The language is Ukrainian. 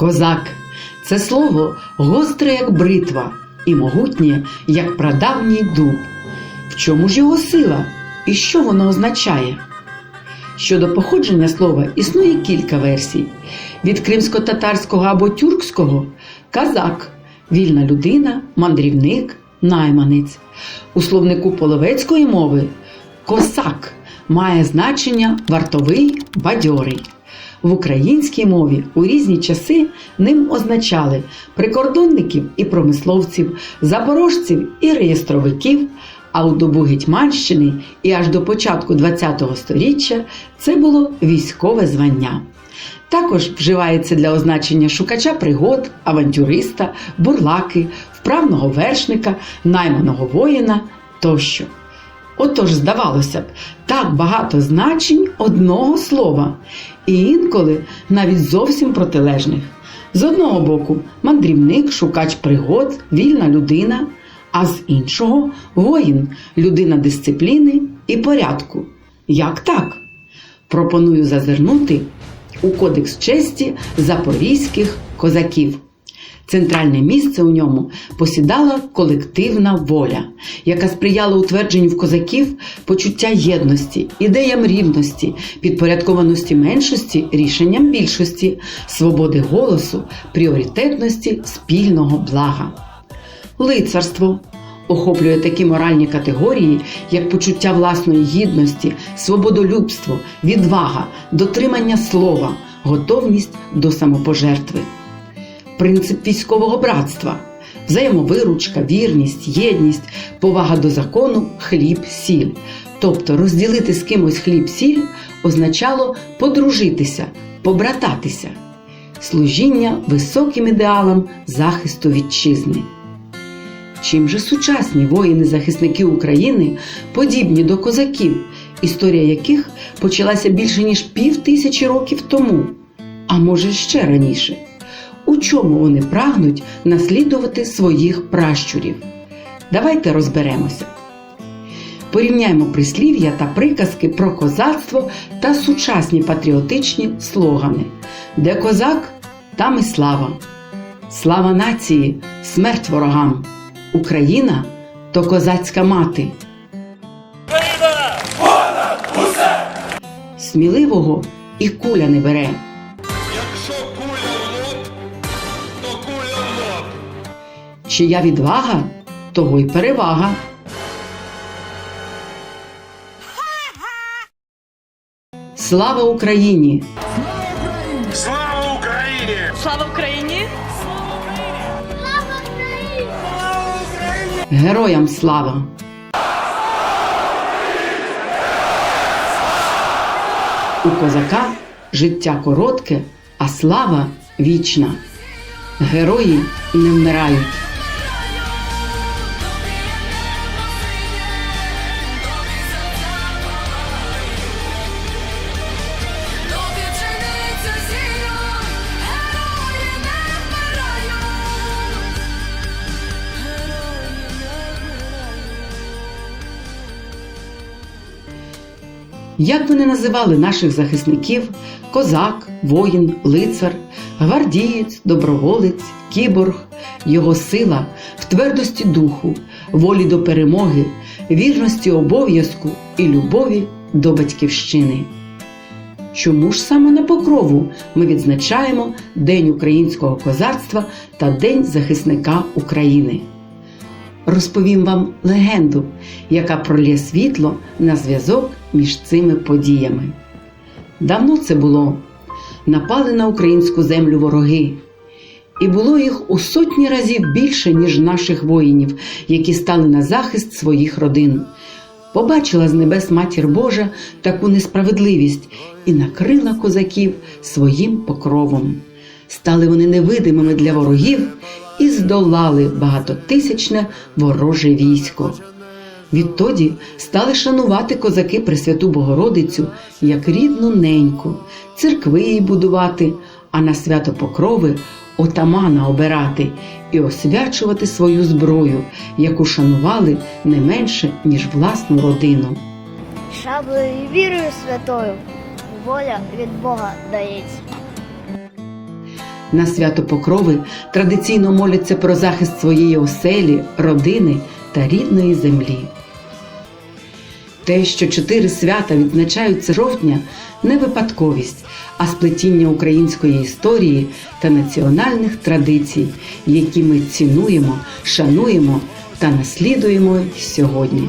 Козак це слово гостре, як бритва, і могутнє, як прадавній дуб. В чому ж його сила і що воно означає? Щодо походження слова існує кілька версій: від кримсько-татарського або тюркського казак, вільна людина, мандрівник, найманець. У словнику половецької мови косак має значення вартовий, бадьорий. В українській мові у різні часи ним означали прикордонників і промисловців, запорожців і реєстровиків. А у добу Гетьманщини і аж до початку ХХ століття це було військове звання. Також вживається для означення шукача пригод, авантюриста, бурлаки, вправного вершника, найманого воїна тощо. Отож, здавалося б, так багато значень одного слова, і інколи навіть зовсім протилежних. З одного боку, мандрівник, шукач пригод, вільна людина, а з іншого воїн, людина дисципліни і порядку. Як так? Пропоную зазирнути у Кодекс честі запорізьких козаків. Центральне місце у ньому посідала колективна воля, яка сприяла утвердженню в козаків почуття єдності, ідеям рівності, підпорядкованості меншості, рішенням більшості, свободи голосу, пріоритетності спільного блага. Лицарство охоплює такі моральні категорії, як почуття власної гідності, свободолюбство, відвага, дотримання слова, готовність до самопожертви принцип військового братства, взаємовиручка, вірність, єдність, повага до закону, хліб, сіль. Тобто розділити з кимось хліб сіль означало подружитися, побрататися, служіння високим ідеалам захисту вітчизни. Чим же сучасні воїни-захисники України подібні до козаків, історія яких почалася більше ніж пів тисячі років тому, а може ще раніше? У чому вони прагнуть наслідувати своїх пращурів. Давайте розберемося. Порівняємо прислів'я та приказки про козацтво та сучасні патріотичні слогани. Де козак, там і слава. Слава нації, смерть ворогам. Україна то козацька мати. Україна! Понад усе! Сміливого і куля не бере. Чия відвага, того й перевага. Слава Україні! Слава Україні! Слава Україні! Героям слава! У козака життя коротке, а слава вічна. Герої не вмирають. Як не називали наших захисників козак, воїн, лицар, гвардієць, доброволець, кіборг, його сила в твердості духу, волі до перемоги, вірності обов'язку і любові до батьківщини. Чому ж саме на покрову ми відзначаємо День українського козацтва та День захисника України? Розповім вам легенду, яка пролє світло на зв'язок між цими подіями. Давно це було. Напали на українську землю вороги, і було їх у сотні разів більше, ніж наших воїнів, які стали на захист своїх родин. Побачила з небес матір Божа таку несправедливість і накрила козаків своїм покровом. Стали вони невидимими для ворогів і здолали багатотисячне вороже військо. Відтоді стали шанувати козаки Пресвяту Богородицю як рідну неньку, церкви їй будувати, а на свято покрови отамана обирати і освячувати свою зброю, яку шанували не менше, ніж власну родину. Шаблею вірою святою воля від Бога дається. На свято Покрови традиційно моляться про захист своєї оселі, родини та рідної землі. Те, що чотири свята відзначаються жовтня, не випадковість, а сплетіння української історії та національних традицій, які ми цінуємо, шануємо та наслідуємо сьогодні.